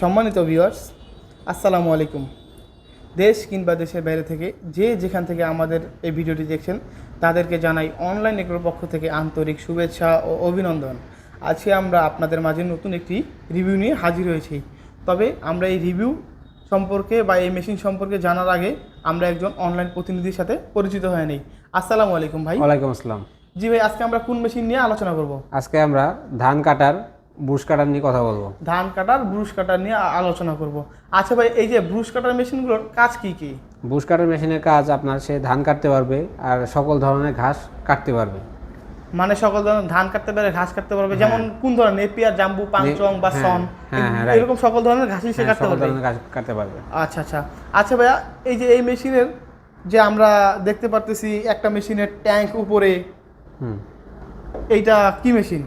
সম্মানিত ভিউয়ার্স আসসালামু আলাইকুম। দেশ কিংবা দেশের বাইরে থেকে যে যেখান থেকে আমাদের এই ভিডিওটি দেখছেন তাদেরকে জানাই অনলাইন এগুলোর পক্ষ থেকে আন্তরিক শুভেচ্ছা ও অভিনন্দন। আজকে আমরা আপনাদের মাঝে নতুন একটি রিভিউ নিয়ে হাজির হয়েছি। তবে আমরা এই রিভিউ সম্পর্কে বা এই মেশিন সম্পর্কে জানার আগে আমরা একজন অনলাইন প্রতিনিধির সাথে পরিচিত হয়ে নেই। আসসালামু আলাইকুম ভাই। ওয়ালাইকুম আসসালাম। জি ভাই আজকে আমরা কোন মেশিন নিয়ে আলোচনা করব? আজকে আমরা ধান কাটার বুশ কাটার নিয়ে কথা বলব? ধান কাটার ব্রুশ কাটার নিয়ে আলোচনা করব। আচ্ছা ভাই এই যে ব্রুশ কাটার মেশিনগুলোর কাজ কি কি? ব্রুশ কাটার মেশিনের কাজ আপনার সে ধান কাটতে পারবে আর সকল ধরনের ঘাস কাটতে পারবে। মানে সকল ধরনের ধান কাটতে পারে ঘাস কাটতে পারবে যেমন কোন ধরনের নেপিয়ার জাম্বু পাংচং বা হ্যাঁ, সন হ্যাঁ, হ্যাঁ. এরকম সকল ধরনের ঘাসই সে হ্যাঁ, কাটতে সকল পারবে। ধরনের ঘাস কাটতে পারবে। আচ্ছা আচ্ছা। আচ্ছা ভাইয়া এই যে এই মেশিনের যে আমরা দেখতে পারতেছি একটা মেশিনের ট্যাঙ্ক উপরে হুম। এইটা কি মেশিন?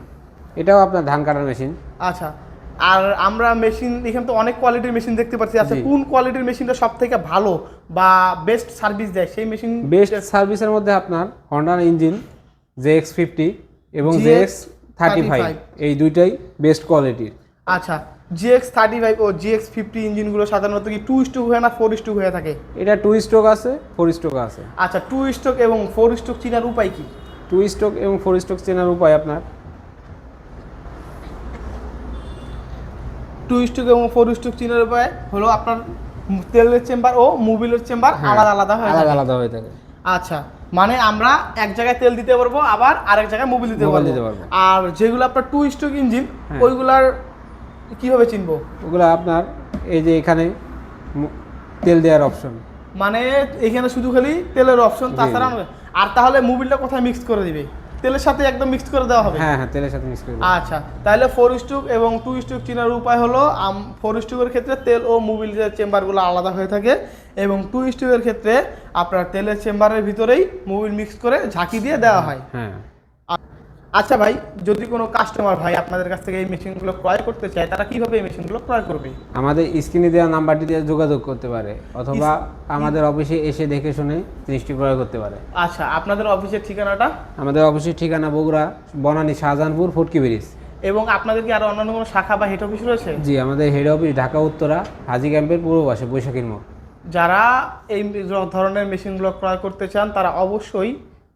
এটাও আপনার ধান কাটার মেশিন। আচ্ছা আর আমরা মেশিন এখানে তো অনেক কোয়ালিটির মেশিন দেখতে পাচ্ছি। আচ্ছা কোন কোয়ালিটির মেশিনটা সব থেকে ভালো বা বেস্ট সার্ভিস দেয়? সেই মেশিন বেস্ট সার্ভিসের মধ্যে আপনার হন্ডার ইঞ্জিন জে এক্স ফিফটি এবং জে এক্স থার্টি ফাইভ এই দুইটাই বেস্ট কোয়ালিটির আচ্ছা জিএক্স থার্টি ফাইভ ও জিএক্স ফিফটি ইঞ্জিনগুলো সাধারণত কি টু স্ট্রোক হয়ে না ফোর স্ট্রোক হয়ে থাকে? এটা টু স্ট্রোক আছে ফোর স্ট্রোক আছে। আচ্ছা টু স্ট্রোক এবং ফোর স্ট্রোক চেনার উপায় কি? টু স্ট্রোক এবং ফোর স্ট্রোক চেনার উপায় আপনার টু স্ট্রোক এবং ফোর স্ট্রোক চিনার উপায় হলো আপনার তেলের চেম্বার ও মোবিলের চেম্বার হ্যাঁ, আলাদা আলাদা হয় আলাদা আলাদা হয়ে থাকে। আচ্ছা মানে আমরা এক জায়গায় তেল দিতে পারব আবার আরেক জায়গায় মোবিল দিতে পারব। আর যেগুলো আপনার টু স্ট্রোক ইঞ্জিন। ওইগুলার কীভাবে চিনবো? ওগুলো আপনার এই যে এখানে তেল দেওয়ার অপশন মানে এখানে শুধু খালি তেলের অপশন তাছাড়া আর তাহলে মোবিলটা কোথায় মিক্স করে দিবে? তেলের সাথে একদম মিক্স করে দেওয়া হবে? হ্যাঁ হ্যাঁ তেলের সাথে মিক্স করে। আচ্ছা তাহলে ফোর স্টুক এবং টু স্টুক চিনার উপায় হলো আম ফোর স্টুকের ক্ষেত্রে তেল ও মোবিলের চেম্বারগুলো আলাদা হয়ে থাকে এবং টু স্টুকের ক্ষেত্রে আপনার তেলের চেম্বারের ভিতরেই মোবিল মিক্স করে ঝাঁকি দিয়ে দেওয়া হয়। হ্যাঁ। আচ্ছা ভাই যদি কোনো কাস্টমার ভাই আপনাদের কাছ থেকে এই মেশিনগুলো ক্রয় করতে চায় তারা কীভাবে এই মেশিনগুলো ক্রয় করবে? আমাদের স্ক্রিনে দেওয়া নাম্বারটি দিয়ে যোগাযোগ করতে পারে অথবা আমাদের অফিসে এসে দেখে শুনে জিনিসটি ক্রয় করতে পারে। আচ্ছা আপনাদের অফিসের ঠিকানাটা? আমাদের অফিসের ঠিকানা বগুড়া বনানী শাহজাহানপুর ফটকি ব্রিজ। এবং আপনাদের কি আরও অন্যান্য কোনো শাখা বা হেড অফিস রয়েছে? জি আমাদের হেড অফিস ঢাকা উত্তরা হাজি ক্যাম্পের পূর্ব পাশে বৈশাখীর মোড়। যারা এই ধরনের মেশিনগুলো ক্রয় করতে চান তারা অবশ্যই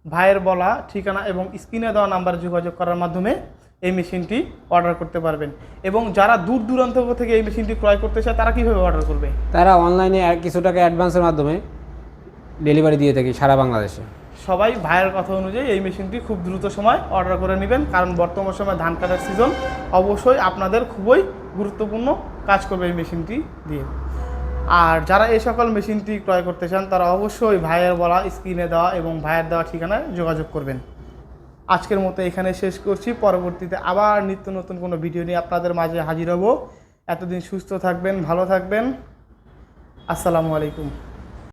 ভাইয়ের বলা ঠিকানা এবং স্ক্রিনে দেওয়া নাম্বারে যোগাযোগ করার মাধ্যমে এই মেশিনটি অর্ডার করতে পারবেন। এবং যারা দূর দূরান্ত থেকে এই মেশিনটি ক্রয় করতে চায় তারা কীভাবে অর্ডার করবে? তারা অনলাইনে কিছু টাকা অ্যাডভান্সের মাধ্যমে ডেলিভারি দিয়ে থাকি সারা বাংলাদেশে। সবাই ভাইয়ের কথা অনুযায়ী এই মেশিনটি খুব দ্রুত সময় অর্ডার করে নেবেন কারণ বর্তমান সময় ধান কাটার সিজন অবশ্যই আপনাদের খুবই গুরুত্বপূর্ণ কাজ করবে এই মেশিনটি দিয়ে। আর যারা এই সকল মেশিনটি ক্রয় করতে চান, তারা অবশ্যই ভাইয়ের বলা স্ক্রিনে দেওয়া এবং ভাইয়ের দেওয়া ঠিকানায় যোগাযোগ করবেন। আজকের মতো এখানে শেষ করছি। পরবর্তীতে আবার নিত্য নতুন কোনো ভিডিও নিয়ে আপনাদের মাঝে হাজির হব। এতদিন সুস্থ থাকবেন, ভালো থাকবেন। আসসালামু আলাইকুম।